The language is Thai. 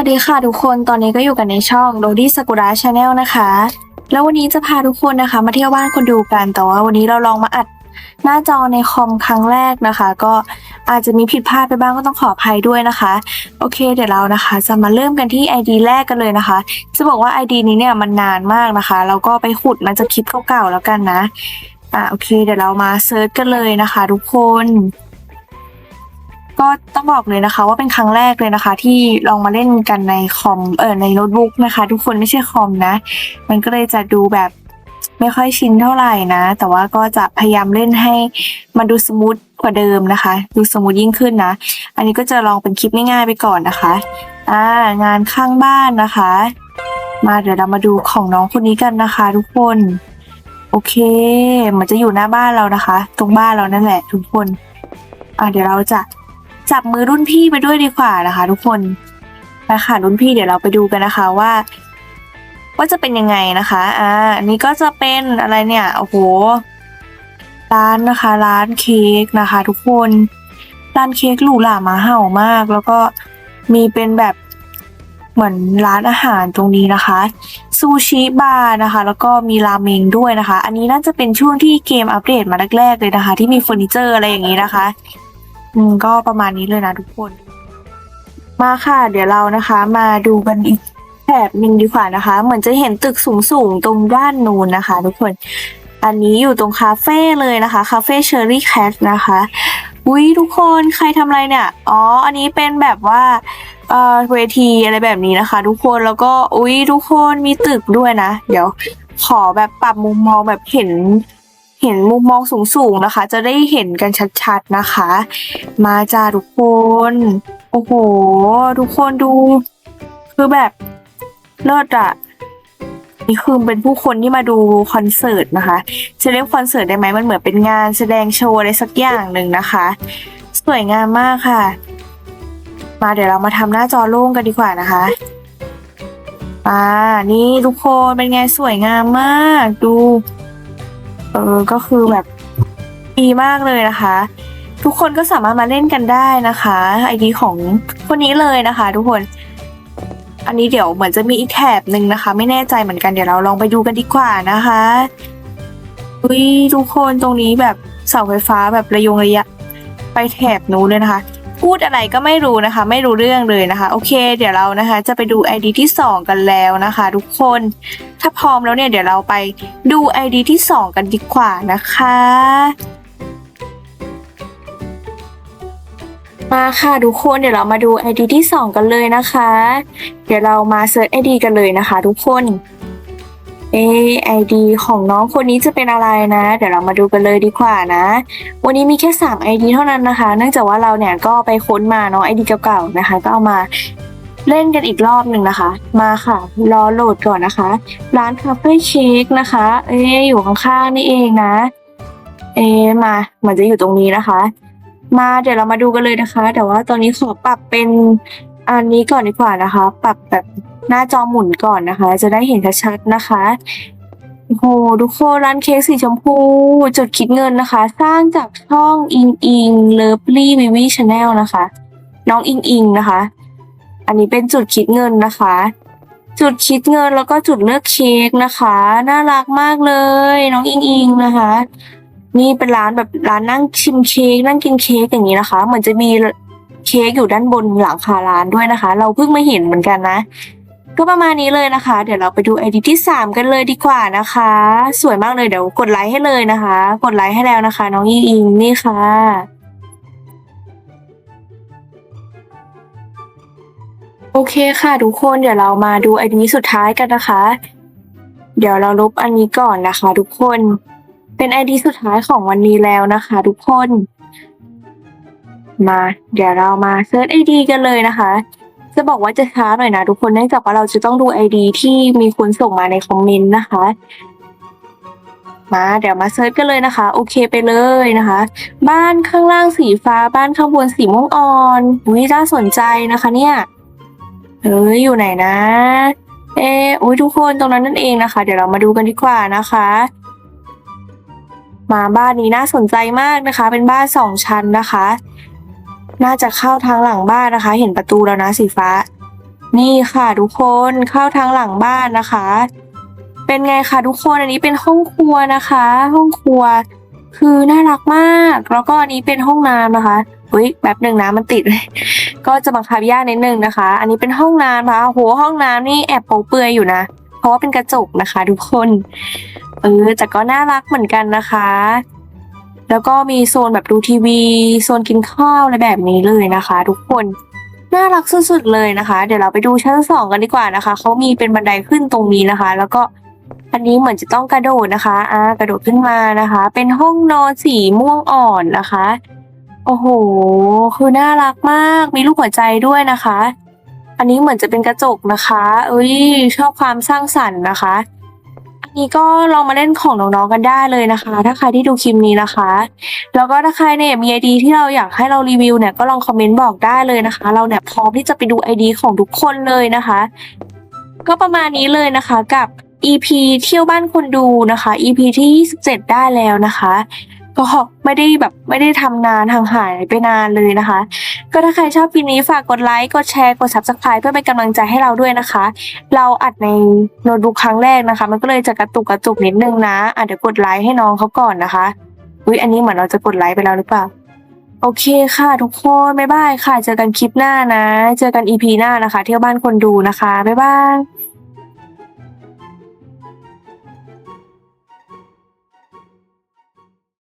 วัสดีค่ะทุกคนตอนนี้ก็อยู่กันในช่อง d o d y Sakura Channel นะคะ แล้ววันนี้จะพาทุกคนนะคะ มาเที่ยวบ้านคนดูกันแต่ว่าวันนี้เราลองมาอัดหน้าจอในคอมครั้งแรกนะคะ ก็อาจจะมีผิดพลาดไปบ้างก็ต้องขออภัยด้วยนะคะ โอเค เดี๋ยวเรานะคะ จะมาเริ่มกันที่ ID แรกกันเลยนะคะ จะบอกว่า ID นี้เนี่ยมันนานมากนะคะแล้วก็ไปขุดมาจากคลิปเก่าๆแล้วกันนะอะโอเค เดี๋ยวเรามาเซิร์ชกันเลยนะคะ ทุกคน ก็ต้องบอกเลยนะคะ ว่าเป็นครั้งแรกเลยนะคะ ที่ลองมาเล่นกันในคอมเออในโน้ตบุ๊กนะคะ ทุกคนไม่ใช่คอมนะ มันก็เลยจะดูแบบไม่ค่อยชินเท่าไหร่นะ แต่ว่าก็จะพยายามเล่นให้มันดูสมูทกว่าเดิมนะคะ ดูสมูทยิ่งขึ้นนะ อันนี้ก็จะลองเป็นคลิปง่ายๆไปก่อนนะคะอ่างานข้างบ้านนะคะ มาเดี๋ยวเรามาดูของน้องคนนี้กันนะคะ ทุกคน โอเคมันจะอยู่หน้าบ้านเรานะคะ ตรงบ้านเรานั่นแหละ ทุกคนอะเดี๋ยวเราจะ จับมือรุ่นพี่ไปด้วยดีกว่านะคะ ทุกคนไปค่ะรุ่นพี่เดี๋ยวเราไปดูกันนะคะว่า ว่าจะเป็นยังไงนะคะ อ่าอันนี้ก็จะเป็นอะไรเนี่ยโอ้โหร้านนะคะ ร้านเค้กนะคะ ทุกคนร้านเค้กหรูหรามาเห่ามาก แล้วก็มีเป็นแบบเหมือนร้านอาหารตรงนี้นะคะซูชิบาร์นะคะ แล้วก็มีราเมงด้วยนะคะ อันนี้น่าจะเป็นช่วงที่เกมอัปเดตมาแรกๆเลยนะคะ ที่มีเฟอร์นิเจอร์อะไรอย่างนี้นะคะ อืมก็ประมาณนี้เลยนะทุกคน มาค่ะ เดี๋ยวเรานะคะ มาดูกันอีกแถบหนึ่งดีกว่านะคะ เหมือนจะเห็นตึกสูงๆ ตรงด้านนู้นนะคะ ทุกคน อันนี้อยู่ตรงคาเฟ่เลยนะคะ คาเฟ่เชอร์รี่แคทนะคะอุ้ยทุกคนใครทำอะไรเนี่ย อ๋อ อันนี้เป็นแบบว่าเอ่อเวทีอะไรแบบนี้นะคะ ทุกคนแล้วก็อุ้ยทุกคนมีตึกด้วยนะ เดี๋ยวขอแบบปรับมุมมองแบบเห็น เห็นมุมมองสูงๆนะคะ จะได้เห็นกันชัดๆนะคะ มาจ้าทุกคน โอ้โห ทุกคนดู คือแบบเลิศอะนี่คือเป็นผู้คนที่มาดูคอนเสิร์ตนะคะจะเรียกคอนเสิร์ตได้ไหมมันเหมือนเป็นงานแสดงโชว์อะไรสักอย่างหนึ่งนะคะ สวยงามมากค่ะ มาเดี๋ยวเรามาทำหน้าจอโล่งกันดีกว่านะคะอ่านี่ทุกคนเป็นไงสวยงามมากดู ออก็คือแบบดีมากเลยนะคะ ทุกคนก็สามารถมาเล่นกันได้นะคะไอดีของคนนี้เลยนะคะ ทุกคน อันนี้เดี๋ยวเหมือนจะมีอีกแถบหนึ่งนะคะ ไม่แน่ใจเหมือนกันเดี๋ยวเราลองไปดูกันดีกว่านะคะอุ้ยทุกคนตรงนี้แบบเสาไฟฟ้าแบบระยงระยะ ไปแถบนู้นเลยนะคะ พูดอะไรก็ไม่รู้นะคะ ไม่รู้เรื่องเลยนะคะ โอเค เดี๋ยวเรานะคะ จะไปดู ID ที่ 2 กันแล้วนะคะ ทุกคน ถ้าพร้อมแล้วเนี่ยเดี๋ยวเราไปดู ID ที่ 2 กันดีกว่านะคะมาค่ะทุกคนเดี๋ยวเรามาดู ID ที่ 2 กันเลยนะคะ เดี๋ยวเรามาเซิร์ช ID กันเลยนะคะ ทุกคน เอไอดีของน้องคนนี้จะเป็นอะไรนะ เดี๋ยวเรามาดูกันเลยดีกว่านะ วันนี้มีแค่ 3 ID เท่านั้นนะคะ เนื่องจากว่าเราเนี่ยก็ไปค้นมาเนาะ ID เก่าๆนะคะ ก็เอามาเล่นกันอีกรอบหนึ่งนะคะ มาค่ะ รอโหลดก่อนนะคะ ร้านคาเฟ่เค้กนะคะ เอ๊อยู่ข้างๆนี่เองนะ เอ๊มาเหมือนจะอยู่ตรงนี้นะคะ มาเดี๋ยวเรามาดูกันเลยนะคะ แต่ว่าตอนนี้ขอปรับเป็นอันนี้ก่อนดีกว่านะคะ ปรับแบบ หน้าจอหมุนก่อนนะคะ จะได้เห็นชัดๆนะคะโอ้โหทุกคนร้านเค้กสีชมพู จุดคิดเงินนะคะ สร้างจากช่องอิงอิงเลิฟลี่วิวีชาแนลนะคะ น้องอิงอิงนะคะ อันนี้เป็นจุดคิดเงินนะคะ จุดคิดเงินแล้วก็จุดเลือกเค้กนะคะ น่ารักมากเลย น้องอิงอิงนะคะ นี่เป็นร้านแบบร้านนั่งชิมเค้กนั่งกินเค้กอย่างนี้นะคะ เหมือนจะมีเค้กอยู่ด้านบนหลังคาร้านด้วยนะคะ เราเพิ่งมาเห็นเหมือนกันนะ ก็ประมาณนี้เลยนะคะ เดี๋ยวเราไปดูไอดีที่สามกันเลยดีกว่านะคะ สวยมากเลยเดี๋ยวกดไลค์ให้เลยนะคะ กดไลค์ให้แล้วนะคะ น้องยิงอิงนี่ค่ะโอเคค่ะทุกคนเดี๋ยวเรามาดูไอดีสุดท้ายกันนะคะ เดี๋ยวเราลบอันนี้ก่อนนะคะ ทุกคนเป็นไอดีสุดท้ายของวันนี้แล้วนะคะ ทุกคน มา เดี๋ยวเรามาเซิร์ชไอดีกันเลยนะคะ จะบอกว่าจะช้าหน่อยนะทุกคนเนื่องจากว่าเราจะต้องดูไอดีที่มีคนส่งมาในคอมเมนต์นะคะ มาเดี๋ยวมาเซิร์ชกันเลยนะคะ โอเคไปเลยนะคะ บ้านข้างล่างสีฟ้าบ้านข้างบนสีม่วงอ่อนอุ้ยน่าสนใจนะคะเนี่ยเอ้ยอยู่ไหนนะเอออุ้ยทุกคนตรงนั้นนั่นเองนะคะ เดี๋ยวเรามาดูกันดีกว่านะคะ มาบ้านนี้น่าสนใจมากนะคะ เป็นบ้านสองชั้นนะคะ น่าจะเข้าทางหลังบ้านนะคะ เห็นประตูแล้วนะสีฟ้า นี่ค่ะทุกคนเข้าทางหลังบ้านนะคะ เป็นไงคะทุกคนอันนี้เป็นห้องครัวนะคะ ห้องครัว คือน่ารักมาก แล้วก็อันนี้เป็นห้องน้ำนะคะอุ้ยแบบหนึ่งน้ำมันติดก็จะบังคับยากนิดนึงนะคะ อันนี้เป็นห้องน้ำนะคะโหห้องน้ำนี่แอบโป๊เปลือยอยู่นะ เพราะว่าเป็นกระจกนะคะ ทุกคน เออแต่ก็น่ารักเหมือนกันนะคะ แล้วก็มีโซนแบบดูทีวี โซนกินข้าวอะไรแบบนี้เลยนะคะ ทุกคนน่ารักสุดๆเลยนะคะ เดี๋ยวเราไปดูชั้นสองกันดีกว่านะคะเขามีเป็นบันไดขึ้นตรงนี้นะคะ แล้วก็อันนี้เหมือนจะต้องกระโดดนะคะอ่ากระโดดขึ้นมานะคะ เป็นห้องนอนสีม่วงอ่อนนะคะ โอ้โห คือน่ารักมาก มีรูปหัวใจด้วยนะคะ อันนี้เหมือนจะเป็นกระจกนะคะ เอ้ยชอบความสร้างสรรค์นะคะ อันนี้ก็ลองมาเล่นของน้องๆกันได้เลยนะคะ ถ้าใครที่ดูคลิปนี้นะคะ แล้วก็ถ้าใครเนี่ยมีไอดีที่เราอยากให้เรารีวิวเนี่ยก็ลองคอมเมนต์บอกได้เลยนะคะ เราเนี่ยพร้อมที่จะไปดูไอดีของทุกคนเลยนะคะ ก็ประมาณนี้เลยนะคะกับ EP เที่ยวบ้านคนดูนะคะ EP ที่ 27 ได้แล้วนะคะ ก็ไม่ได้แบบไม่ได้ทำนานห่างหายไปนานเลยนะคะ ก็ถ้าใครชอบคลิปนี้ฝากกดไลค์กดแชร์กด subscribe เพื่อเป็นกำลังใจให้เราด้วยนะคะ เราอัดในโน้ตบุ๊กครั้งแรกนะคะ มันก็เลยจะกระตุกกระตุกนิดนึงนะอะเดี๋ยวกดไลค์ให้น้องเขาก่อนนะคะอุ้ยอันนี้เหมือนเราจะกดไลค์ไปแล้วหรือเปล่าโอเคค่ะทุกคนบ๊ายบายค่ะ เจอกันคลิปหน้านะ เจอกัน EP หน้านะคะ เที่ยวบ้านคนดูนะคะบ๊ายบาย